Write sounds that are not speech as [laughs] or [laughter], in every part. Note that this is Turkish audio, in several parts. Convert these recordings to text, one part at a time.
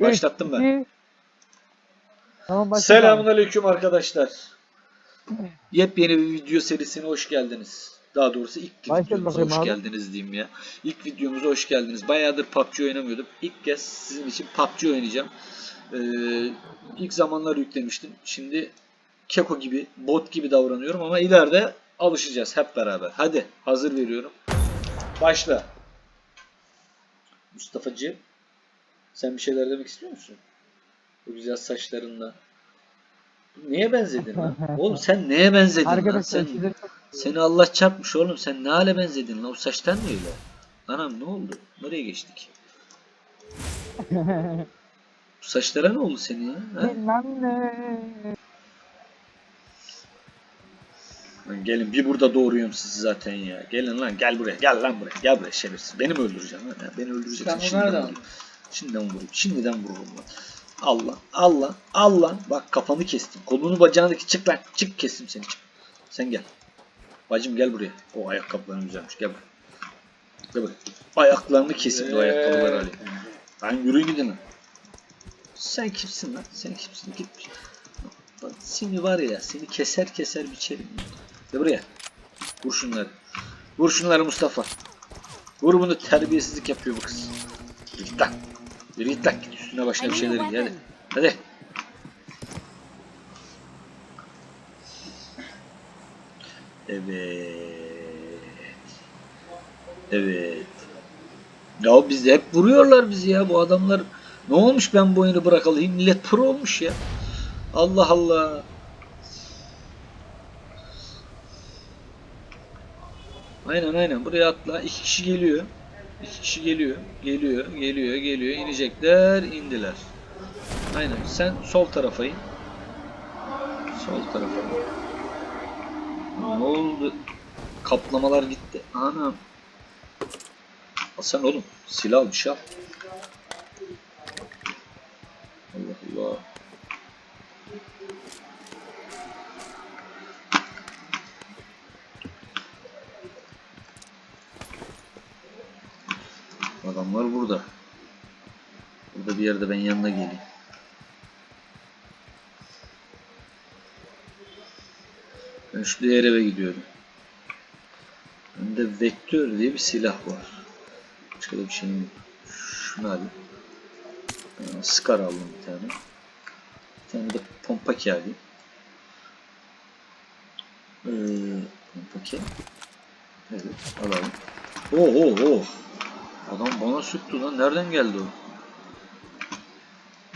Başlattım ben. Tamam. Selamun aleyküm arkadaşlar. Yepyeni bir video serisine hoş geldiniz. Daha doğrusu ilk videomuza hoş abi. geldiniz diyeyim ya. İlk videomuza hoş geldiniz. Bayağıdır PUBG oynamıyordum. İlk kez sizin için PUBG oynayacağım. Ee, ilk zamanlar yüklemiştim. Şimdi keko gibi, bot gibi davranıyorum ama ileride alışacağız hep beraber. Hadi hazır veriyorum. Başla. Mustafa'cığım sen bir şeyler demek istiyor musun? Bu güzel saçlarınla. Neye benzedin lan? [laughs] Oğlum sen neye benzedin lan? Sen, seni Allah çarpmış oğlum. Sen ne hale benzedin lan? O saçlar ne öyle? Anam ne oldu? Nereye geçtik? [laughs] Bu saçlara ne oldu senin ya? Ha? Lan gelin bir burada doğuruyorum sizi zaten ya. Gelin lan gel buraya. Gel lan buraya. Gel buraya şerefsiz. Beni mi öldüreceksin lan? Ha, Beni öldüreceksin. Bunu Şimdiden nereden. Şimdiden vurayım. Şimdiden vururum lan. Allah. Allah. Allah. Bak kafanı kestim. Kolunu bacağını çık lan. Çık kestim seni. Çık. Sen gel. Bacım gel buraya. O ayakkabıların güzelmiş. Gel buraya. Gel buraya. Ayaklarını keseyim de o ayakkabıları alayım. Lan yürü gidin. Sen kimsin lan? Sen kimsin? Bak seni var ya seni keser keser biçerim. Gel buraya. Vur şunları. Vur şunları Mustafa. Vur bunu terbiyesizlik yapıyor bu kız. Git lan. Git lan. Git üstüne başına bir şeyler giy hadi. Hadi. Evet. Evet. Ya biz hep vuruyorlar bizi ya bu adamlar. Ne olmuş ben bu oyunu bırakalı? Millet pro olmuş ya. Allah Allah. Aynen aynen buraya atla. İki kişi geliyor. İki kişi geliyor. Geliyor, geliyor, geliyor. İnecekler, indiler. Aynen. Sen sol tarafa in. Sol tarafa. Ne oldu? Kaplamalar gitti. Anam. Al sen oğlum. Silah al, bir şey al. Allah Allah. Adamlar burada. Burada bir yerde ben yanına geleyim. Ben şu diğer eve gidiyorum. Bende vektör diye bir silah var. Başka da bir şeyim yok. Şunu alayım. Ee, Scar aldım bir tane. Bir tane de pompaki alayım. Ee, pompaki. Evet alalım. Oh oh oh. Adam bana sıktı lan. Nereden geldi o?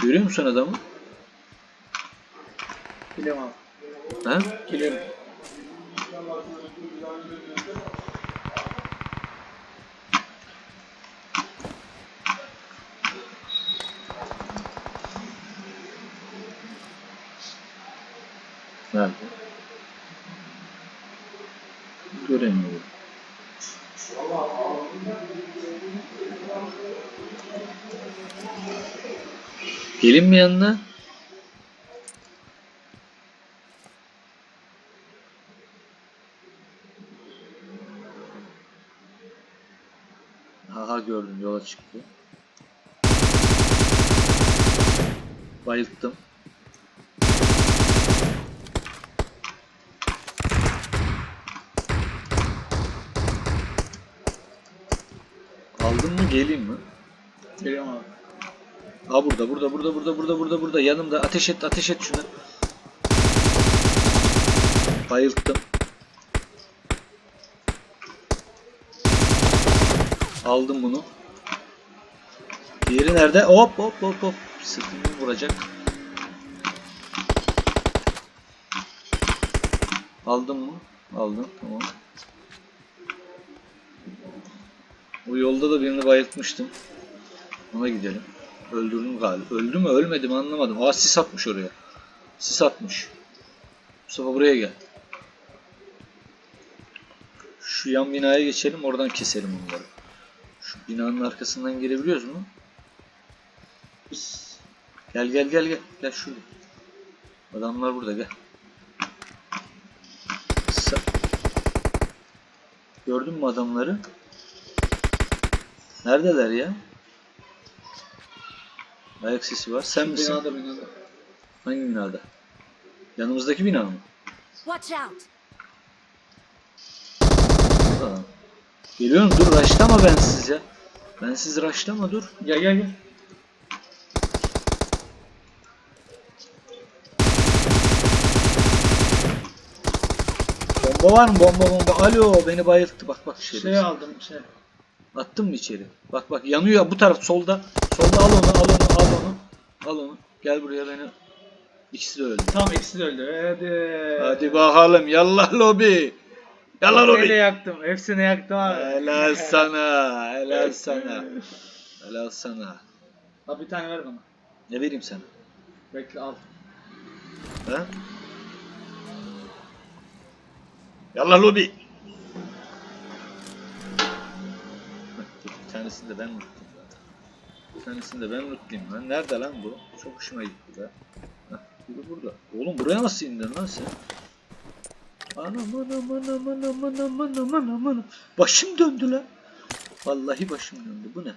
Görüyor musun adamı? Abi. Ha? Biliyorum. Nerede? Göremiyorum. Gelin mi yanına? Aha gördüm yola çıktı. Bayılttım. Aldın mı geleyim mi? Biliyorum abi. Ha burada burada burada burada burada burada burada yanımda ateş et ateş et şuna. Bayılttım. Aldım bunu. Diğeri nerede? Hop hop hop hop. Sırtımı vuracak. Aldım mı? Aldım. Tamam. Bu yolda da birini bayıltmıştım. Ona gidelim. Öldürdüm galiba. Öldü mü ölmedi mi anlamadım. Aa sis atmış oraya. Sis atmış. Mustafa buraya gel. Şu yan binaya geçelim oradan keselim onları. Şu binanın arkasından girebiliyoruz mu? Gel gel gel gel. Gel şurada. Adamlar burada gel. Gördün mü adamları? Neredeler ya? Ayak sesi var. Sen misin? Binada binada. Hangi binada? Yanımızdaki bina mı? Watch out! Aa. Geliyorum dur raşlama ben siz ya. Ben siz raşlama dur. Gel gel gel. Bomba var mı? Bomba bomba. Alo beni bayılttı. Bak bak içeri. Şey aldım şey. Attın mı içeri? Bak bak yanıyor bu taraf solda. Solda al onu al onu al onu. Al onu. Gel buraya beni. İkisi de öldü. Tamam ikisi de öldü. Hadi. Hadi bakalım yallah lobi. Yallah Hepsini lobi. yaktım. Hepsini yaktım abi. Helal sana. Helal sana. Helal sana. Abi bir tane ver bana. Ne vereyim sana? Bekle al. Ha? Yallah lobi. Bir tanesini de ben unuttum. Bir tanesini de ben unuttum lan. Nerede lan bu? Çok hoşuma gitti be. Hah, biri burada. Oğlum buraya nasıl indin lan sen? Anam anam anam anam anam anam anam anam. Başım döndü lan. Vallahi başım döndü. Bu ne?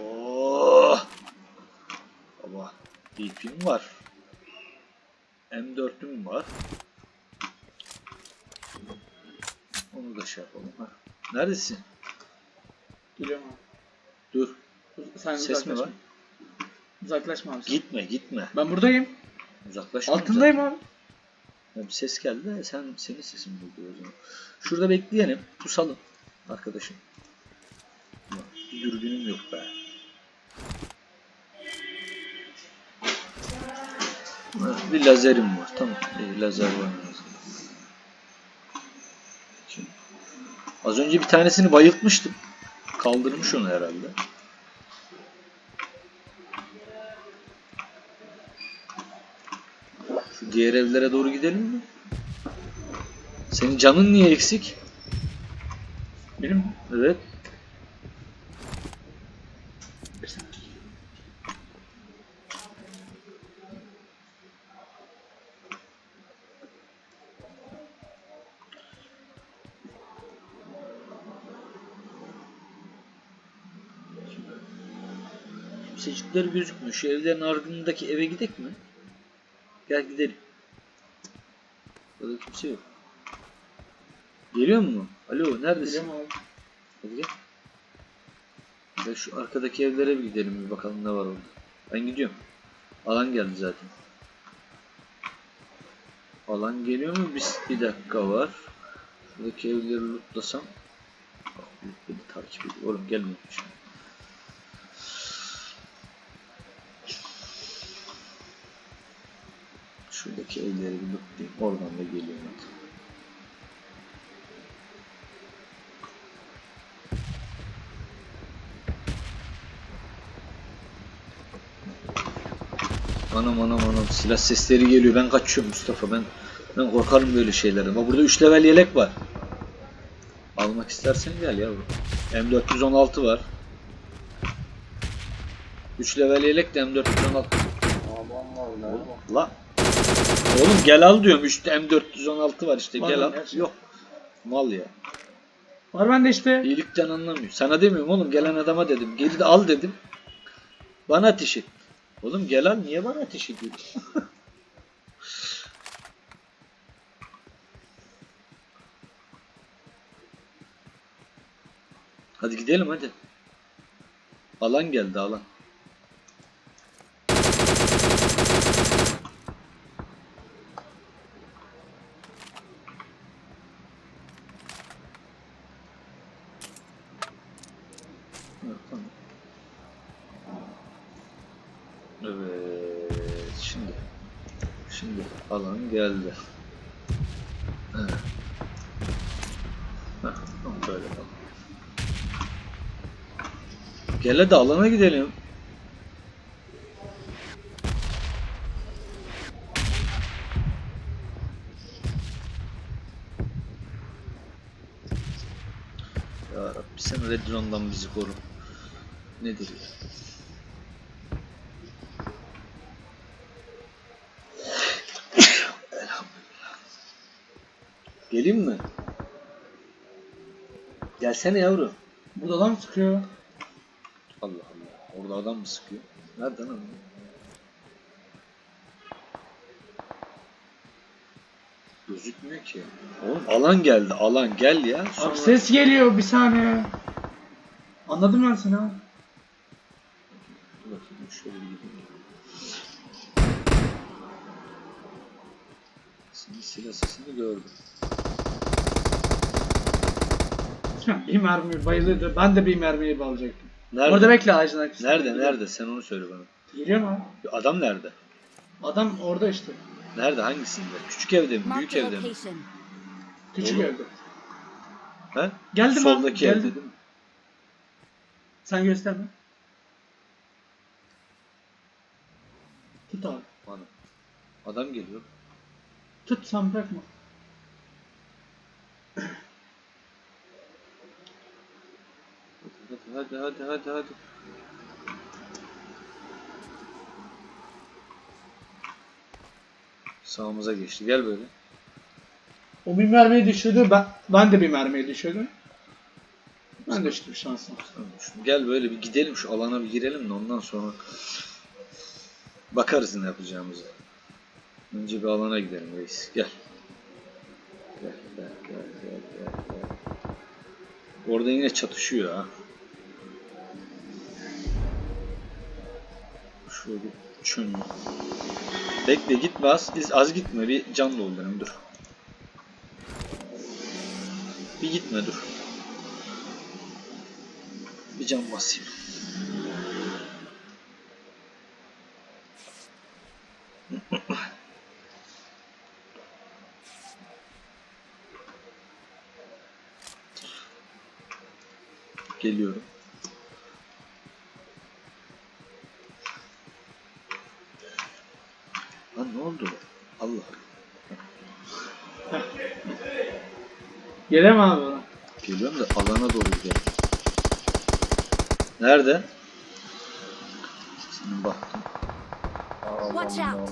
Oh! Baba DP'm var. M4'üm var. Onu da şey yapalım. Ha. Neredesin? Geliyorum abi. Dur. Sen Ses mi uzaklaşma. var? Uzaklaşma abi. sen. Gitme gitme. Ben buradayım. Uzaklaşma. Altındayım abi. Ya bir ses geldi de sen senin sesin duydu o zaman. Şurada bekleyelim. Pusalım. Arkadaşım. Ulan, Bir dürbünüm yok be. Ha, Bir lazerim var. Tamam. Bir lazer var. Az önce bir tanesini bayıltmıştım. Kaldırmış onu herhalde. Şu diğer evlere doğru gidelim mi? Senin canın niye eksik? Benim? Evet. Kimsecikler gözükmüyor. Şu evlerin ardındaki eve gidek mi? Gel gidelim. Burada kimse yok. Geliyor mu? Alo neredesin? Geliyorum abi. Hadi gel. Gel şu arkadaki evlere bir gidelim bir bakalım ne var orada. Ben gidiyorum. Alan geldi zaten. Alan geliyor mu? Bir, bir dakika var. Şuradaki evleri lootlasam. Bak beni takip ediyor. Oğlum gelmiyor şimdi. Şuradaki evleri bir lootlayayım. Oradan da geliyorum hadi. Anam anam anam silah sesleri geliyor. Ben kaçıyorum Mustafa. Ben ben korkarım böyle şeylerden. Bak burada 3 level yelek var. Almak istersen gel yavrum. M416 var. 3 level yelek de M416. Oğlum, La. Oğlum gel al diyorum. 3 M416 var işte. Var gel al. gerçekten? Yok. Mal ya. Var bende işte. İyilikten anlamıyor. Sana demiyorum oğlum. Gelen adama dedim. Geri de al dedim. Bana ateş et. Oğlum gel al. Niye bana ateş ediyorsun? [laughs] hadi gidelim hadi. Alan geldi alan. Evet, şimdi şimdi alan geldi. Evet. Heh, böyle tamam. Gel hadi alana gidelim. Ya Rabbi sen Red Zone'dan bizi koru. Nedir ya? Geleyim mi? Gelsene yavrum. Burada adam sıkıyor. Allah Allah. Orada adam mı sıkıyor? Nereden adam? Gözükmüyor ki. Oğlum alan geldi. Alan gel ya. Sonra... Abi ses geliyor bir saniye. Anladım ben seni ha. Bakayım şöyle bir gideyim. Senin silah sesini gördüm. Bir mermi bayılırdı. Ben de bir mermiyi alacaktım. Nerede? Orada bekle ağacın arkasında. Nerede? Nerede? Sen onu söyle bana. Geliyor mu? Adam nerede? Adam orada işte. Nerede? Hangisinde? Küçük evde mi? Büyük evde mi? Küçük Oğlum. evde. He? Geldim abi, Soldaki geldim. evde değil mi? Sen gösterme. Tut abi. Bana. Adam geliyor. Tut sen bırakma. Hadi hadi hadi hadi. Sağımıza geçti. Gel böyle. O bir mermiyi düşürdü. Ben, ben de bir mermiyi düşürdüm. Ben düştüm şansım. Gel böyle bir gidelim şu alana bir girelim de ondan sonra bakarız ne yapacağımızı. Önce bir alana gidelim reis. Gel. Gel gel gel gel gel. gel. Orada yine çatışıyor ha. Şöyle çön. Bekle gitme az, az, az gitme bir can doldurayım dur. Bir gitme dur. Bir can basayım. [laughs] Geliyorum. Gelemem abi ona. Geliyorum da alana doğru gidelim. Nerede? Senin baktım. Watch out.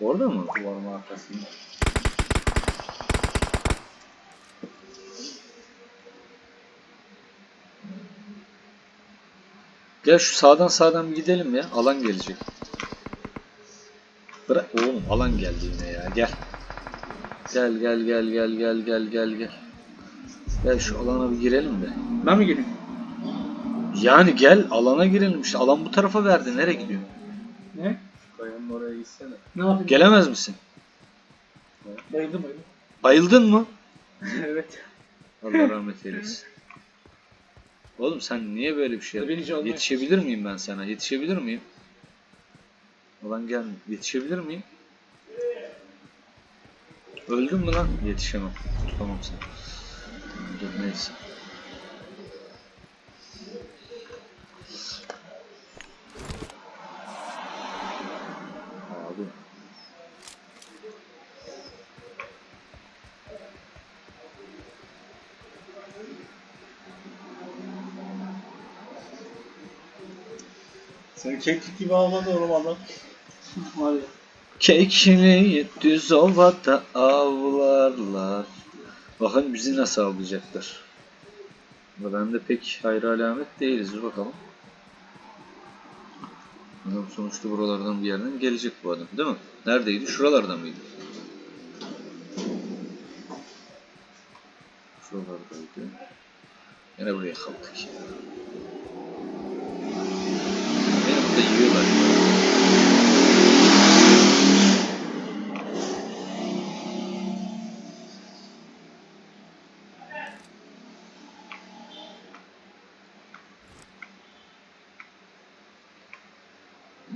Orada mı? Duvarın arkasında. Gel şu sağdan sağdan bir gidelim ya. Alan gelecek. Bırak oğlum alan geldi yine ya. Gel. Gel gel gel gel gel gel gel gel. Gel şu alana bir girelim de. Ben mi geleyim? Yani gel alana girelim işte. Alan bu tarafa verdi. Nereye gidiyor? Ne? Kayanın oraya gitsene. Ne yapayım? Gelemez misin? Bayıldım bayıldım. Bayıldın mı? [laughs] evet. Allah rahmet eylesin. Oğlum sen niye böyle bir şey yaptın? Yetişebilir miyim ben sana? Yetişebilir miyim? Ulan gel. Yetişebilir miyim? Öldün mü lan? Yetişemem. Tutamam seni. Dur neyse. Abi. Seni keklik gibi avladı oğlum adam. Var ya. Kekli düz ovada avlarlar. Bakın bizi nasıl avlayacaklar. Ben de pek hayra alamet değiliz. Dur bakalım. Adam sonuçta buralardan bir yerden gelecek bu adam değil mi? Neredeydi? Şuralarda mıydı? Şuralardaydı. Yine buraya kaldık ya. Beni burada yiyorlar.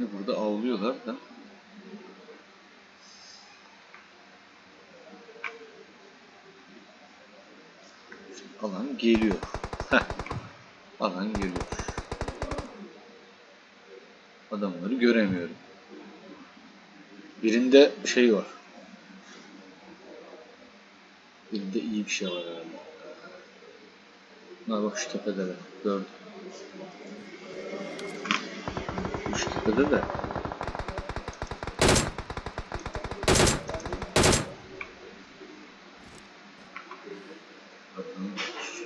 Yine burada avlıyorlar da. Alan geliyor. Heh. Alan geliyor. Adamları göremiyorum. Birinde şey var. Birinde iyi bir şey var herhalde. Ha bak şu tepedeler. Gördüm. Şu tepede de.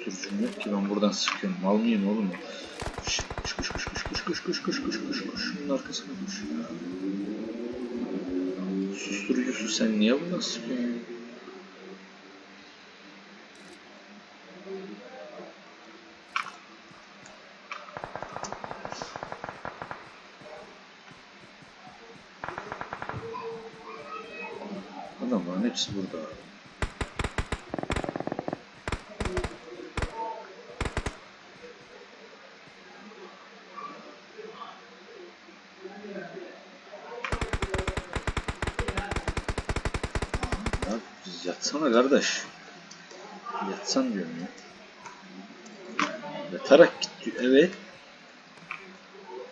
Susturucum yok ki ben buradan sıkıyorum. Mal mıyım oğlum? ya? Kuş kuş kuş kuş kuş kuş kuş kuş kuş kuş kuş. Şunun arkasına kuş. Susturucusu sen niye buradan sıkıyorsun? Adamların hepsi burada. Ya yatsana kardeş. Yatsan diyorum ya. Yatarak git diyor. Evet.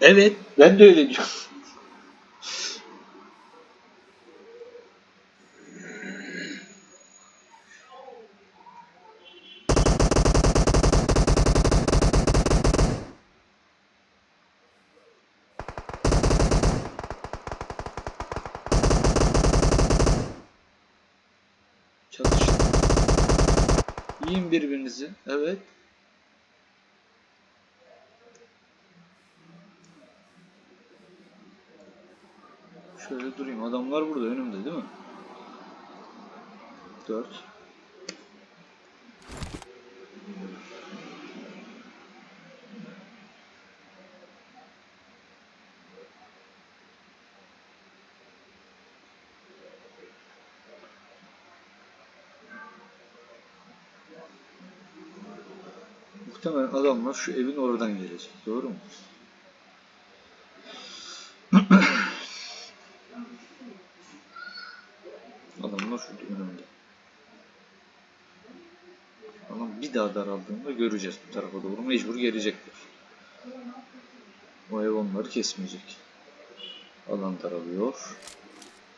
Evet. Ben de öyle diyorum. Birbirinizi. Evet. Şöyle durayım. Adamlar burada önümde değil mi? 4 Muhtemelen adamlar şu evin oradan gelecek. Doğru mu? Adamlar şurada önümde. Ama bir daha daraldığında göreceğiz bu tarafa doğru. Mecbur gelecekler. O ev onları kesmeyecek. Alan daralıyor.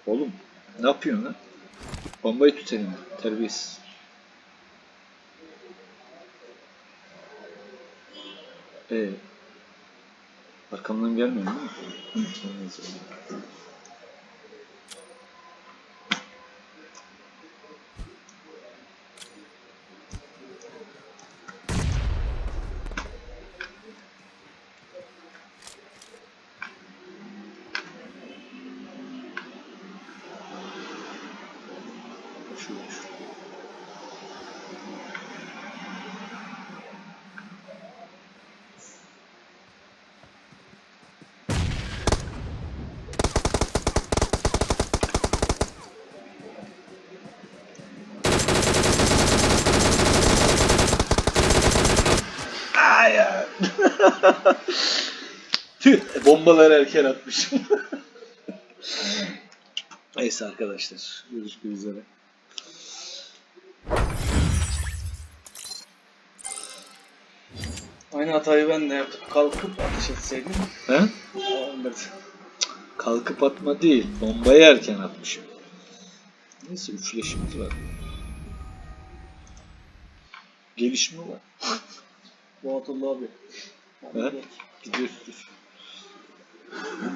Oğlum ne yapıyorsun lan? Bombayı tut elinde. Terbiyesiz. E, arkamdan gelmiyor değil mi? Hı. şu, şu Hayır. Tüh, bombaları erken atmışım. Neyse arkadaşlar, görüşmek üzere. Aynı hatayı ben de yaptım. Kalkıp ateş etseydim. He? olmadı. Kalkıp atma değil, bombayı erken atmışım. Neyse üçleşimiz var. Gelişme var. Bu abi. He? Gidiyoruz.